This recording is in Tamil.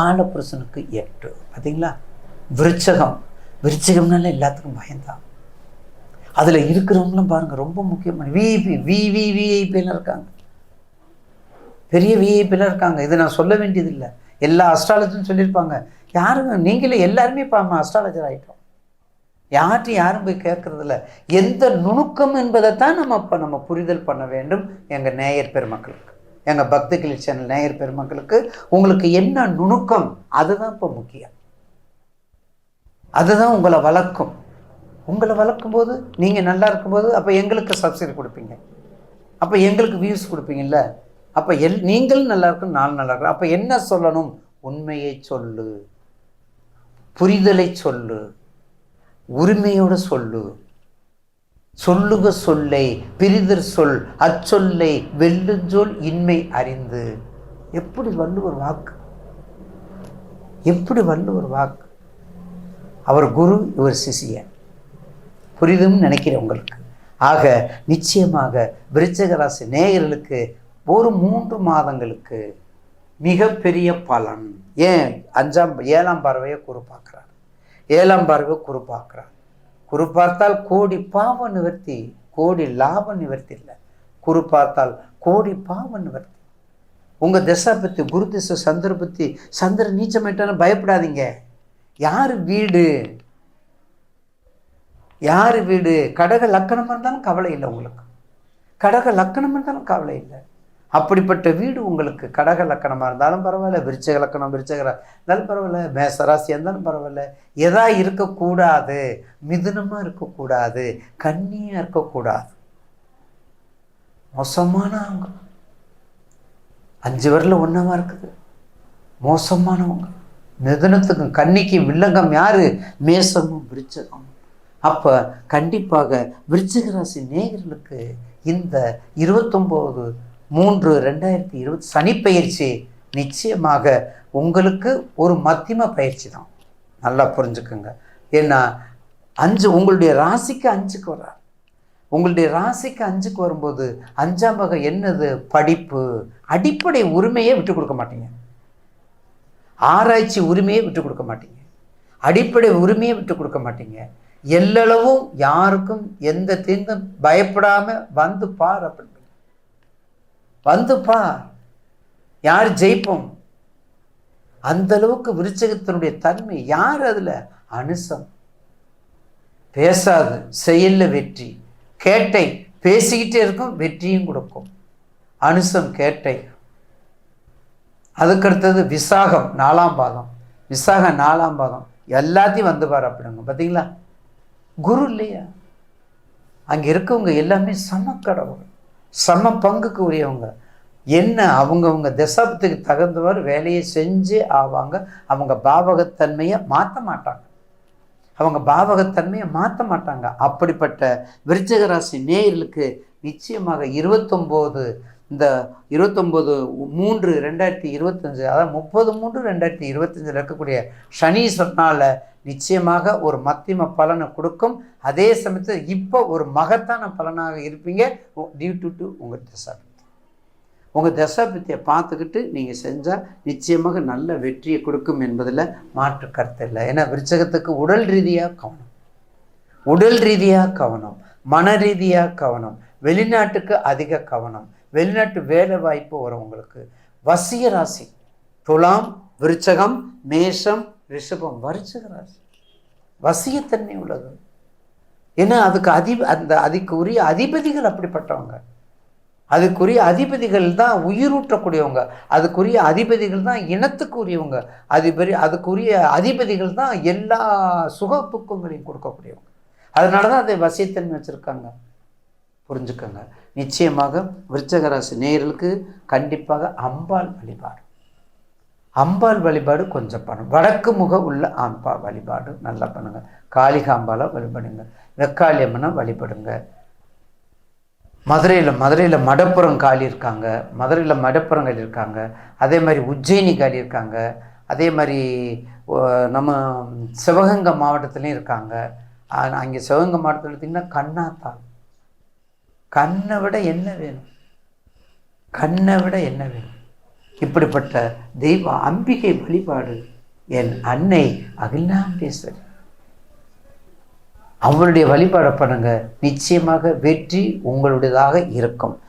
காலபுருஷனுக்கு எட்டு. பார்த்தீங்களா விருச்சகம். விருச்சகம்னால எல்லாத்துக்கும் பயந்தான் அதில் இருக்கிறவங்களும் பாருங்கள் ரொம்ப முக்கியமான விஐபி விவி விஐபிலாம் இருக்காங்க. பெரிய விஐபிலாம் இருக்காங்க. இதை நான் சொல்ல வேண்டியதில்லை. எல்லா அஸ்ட்ராலஜரும் சொல்லியிருப்பாங்க. யாருங்க? நீங்களே எல்லாருமே இப்போ அஸ்ட்ராலஜர் ஆகிட்டோம் யார்ட்டும் யாரும் போய் கேட்குறதில்ல. எந்த நுணுக்கம் என்பதை தான் நம்ம இப்போ நம்ம புரிதல் பண்ண வேண்டும். எங்கள் நேயர் பெருமக்களுக்கு. எங்கள் பக்தி கிளி சேனல் நேயர் பெருமக்களுக்கு உங்களுக்கு என்ன நுணுக்கம் அதுதான் இப்போ முக்கியம். அதுதான் உங்களை வளர்க்கும். உங்களை வளர்க்கும் போது நீங்கள் நல்லா இருக்கும்போது அப்போ எங்களுக்கு சப்சிடி கொடுப்பீங்க. அப்போ எங்களுக்கு வியூஸ் கொடுப்பீங்கல்ல? அப்போ எல் நீங்களும் நல்லா இருக்கும் நான் நல்லா இருக்கேன் அப்போ என்ன சொல்லணும்? உண்மையை சொல்லு. புரிதலை சொல்லு. உரிமையோடு சொல்லு. சொல்லுக சொல்லை பிரிதர் சொல் அச்சொல்லை வெல்லுஞ்சொல் இன்மை அறிந்து. எப்படி வள்ளுவர் வாக்கு? எப்படி வள்ளுவர் வாக்கு? அவர் குரு இவர் சிசியன் புரிதும் நினைக்கிறேன் உங்களுக்கு ஆக நிச்சயமாக விருச்சகராசி நேயர்களுக்கு ஒரு மூன்று மாதங்களுக்கு மிகப்பெரிய பலன். ஏன்? அஞ்சாம் ஏழாம் பார்வையை குரு பார்க்குறார். ஏழாம் பார்வை குரு பார்க்குறார். குரு பார்த்தால் கோடி பாவ நிவர்த்தி கோடி லாப நிவர்த்தி இல்லை. குரு பார்த்தால் கோடி பாவ நிவர்த்தி. உங்கள் திசை பற்றி குரு திசை சந்திர பற்றி சந்திர நீச்சமிட்டாலும் பயப்படாதீங்க. யார் வீடு? யார் வீடு? கடக லக்கணமாக இருந்தாலும் கவலை இல்லை உங்களுக்கு. கடக லக்கணமாக இருந்தாலும் கவலை இல்லை. அப்படிப்பட்ட வீடு உங்களுக்கு கடக லக்கணமாக இருந்தாலும் பரவாயில்ல விருச்சக லக்கணம் விருச்சக இருந்தாலும் பரவாயில்ல மேசராசியாக இருந்தாலும் பரவாயில்ல. எதா இருக்கக்கூடாது மிதுனமாக இருக்கக்கூடாது கன்னியாக இருக்கக்கூடாது. மோசமானவங்க அஞ்சு வரல ஒன்றவா இருக்குது. மோசமானவங்க மிதுனத்துக்கும் கன்னிக்கும் வில்லங்கம் யாரு? மேசமும் விருச்சகம் அப்போ கண்டிப்பாக விருச்சிக ராசி நேயர்களுக்கு இந்த இருபத்தொம்போது மூன்று ரெண்டாயிரத்தி இருபது சனிப்பயிற்சி நிச்சயமாக உங்களுக்கு ஒரு மத்தியம பயிற்சி தான். நல்லா புரிஞ்சுக்குங்க. ஏன்னா அஞ்சு உங்களுடைய ராசிக்கு அஞ்சுக்கு வர்றார். உங்களுடைய ராசிக்கு அஞ்சுக்கு வரும்போது அஞ்சாம் வகை என்னது? படிப்பு. அடிப்படை உரிமையை விட்டு கொடுக்க மாட்டீங்க. ஆராய்ச்சி உரிமையை விட்டு கொடுக்க மாட்டீங்க. அடிப்படை உரிமையை விட்டு கொடுக்க மாட்டீங்க. எல்லளவும் யாருக்கும் எந்த தீங்கும் பயப்படாமல் வந்து பார் அப்படின்னு. வந்துப்பா. யார் ஜெயிப்போம்? அந்த அளவுக்கு விருச்சகத்தினுடைய தன்மை யார் அதுல? அனுசம். பேசாது. செயலில் வெற்றி. கேட்டை பேசிக்கிட்டே இருக்கும் வெற்றியும் கொடுக்கும். அனுசம் கேட்டை. அதுக்கடுத்தது விசாகம் நாலாம் பாதம். விசாகம் நாலாம் பாதம். எல்லாத்தையும் வந்து பாரு அப்படிங்க பார்த்தீங்களா குரு இல்லையா? அங்கே இருக்கவங்க எல்லாமே சம கடவுள் சம பங்குக்கு உரியவங்க. என்ன? அவங்கவுங்க தசாப்தத்துக்கு தகுந்தவாறு வேலையை செஞ்சு ஆவாங்க. அவங்க பாவகத்தன்மையை மாற்ற மாட்டாங்க. அவங்க பாவகத்தன்மையை மாற்ற மாட்டாங்க. அப்படிப்பட்ட விருச்சகராசி நேயர்களுக்கு நிச்சயமாக இருபத்தொம்போது இந்த இருபத்தொம்போது மூன்று ரெண்டாயிரத்தி இருபத்தஞ்சு அதாவது முப்பது மூன்று ரெண்டாயிரத்தி இருபத்தஞ்சில் இருக்கக்கூடிய சனி சொன்னால நிச்சயமாக ஒரு மத்தியம பலனை கொடுக்கும். அதே சமயத்தில் இப்போ ஒரு மகத்தான பலனாக இருப்பீங்க. டியூ டு டு உங்கள் தசாபத்தி உங்கள் தசாபத்தியை பார்த்துக்கிட்டு நீங்கள் செஞ்சால் நிச்சயமாக நல்ல வெற்றியை கொடுக்கும் என்பதில் மாற்று கருத்து இல்லை. ஏன்னா விருச்சகத்துக்கு உடல் ரீதியாக கவனம். உடல் ரீதியாக கவனம். மன ரீதியாக கவனம். வெளிநாட்டுக்கு அதிக கவனம். வெளிநாட்டு வேலை வாய்ப்பு வரும் உங்களுக்கு வசிய ராசி. துலாம் விருச்சகம் மேஷம் ரிஷபம் வரிச்சக ராசி. வசியத்தன்மை உள்ளது. ஏன்னா அதுக்கு அதி அந்த அதுக்குரிய அதிபதிகள் அப்படிப்பட்டவங்க. அதுக்குரிய அதிபதிகள் தான் உயிரூட்டக்கூடியவங்க. அதுக்குரிய அதிபதிகள் தான் இனத்துக்கு உரியவங்க அதிபதி அதுக்குரிய அதிபதிகள் தான் எல்லா சுகப்புக்கங்களையும் கொடுக்கக்கூடியவங்க. அதனால தான் அதை வசியத்தன்மை வச்சுருக்காங்க. புரிஞ்சுக்கோங்க. நிச்சயமாக விருச்சகராசி நேயர்களுக்கு கண்டிப்பாக அம்பாள் வழிபாடு. அம்பாள் வழிபாடு கொஞ்சம் பண்ணும் வடக்கு முக உள்ள அம்பா வழிபாடு நல்லா பண்ணுங்க. காளிகாம்பாலாக வழிபடுங்க. வெக்காளியம்மனை வழிபடுங்க. மதுரையில் மதுரையில் மடப்புறம் காளி இருக்காங்க. மதுரையில் மடப்புறம் காளி இருக்காங்க. அதே மாதிரி உஜ்ஜயினி காளி இருக்காங்க. அதே மாதிரி நம்ம சிவகங்கை மாவட்டத்துலேயும் இருக்காங்க. அங்கே சிவகங்கை மாவட்டத்தில் பார்த்திங்கன்னா கண்ணாத்தாள். கண்ணை விட என்ன வேணும்? கண்ணை விட என்ன வேணும்? இப்படிப்பட்ட தெய்வ அம்பிகை வழிபாடு என் அன்னை அகிலாண்டேஸ்வரி அவருடைய வழிபாடை பண்ணுங்க. நிச்சயமாக வெற்றி உங்களுடையதாக இருக்கும்.